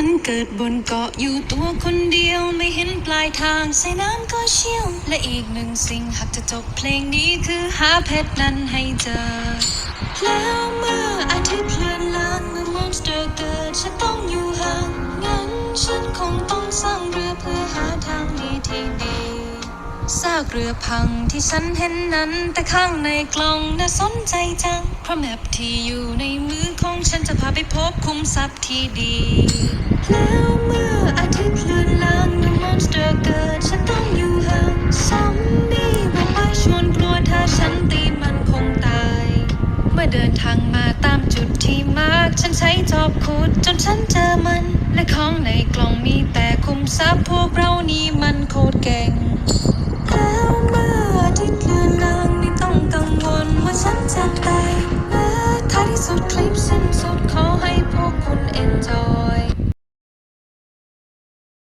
ฉันเกิดบนเกาะอยู่ตัวคนเดียวไม่เห็นปลายทางใส่น้ำก็เชี่ยว และอีกหนึ่งสิ่งหากจะจบเพลงนี้คือหาเพชรนั้นให้เจอ แล้วเมื่ออาทิตย์เลือนลางเมื่อมอนสเตอร์เกิดฉันต้อ ซากเรือพังที่ฉันเห็นนั้น แต่ข้างในกล่องน่าสนใจจัง เพราะแมปที่อยู่ในมือของฉันจะพาไปพบคุ้มทรัพย์ที่ดี แล้วเมื่ออาทิตย์เลือนลางเมื่อมอนสเตอร์เกิด ฉันต้องอยู่ห่างซอมบี้บอกว่าชวนกลัวถ้าฉันตีมันคงตาย เมื่อเดินทางมาตามจุดที่มาร์กฉันใช้จอบขุดจนฉันเจอมัน และของในกล่องมีแต่คุ้มทรัพย์พวกเรานี่มันโคตรเก่ง So clips and so call hypocrisy.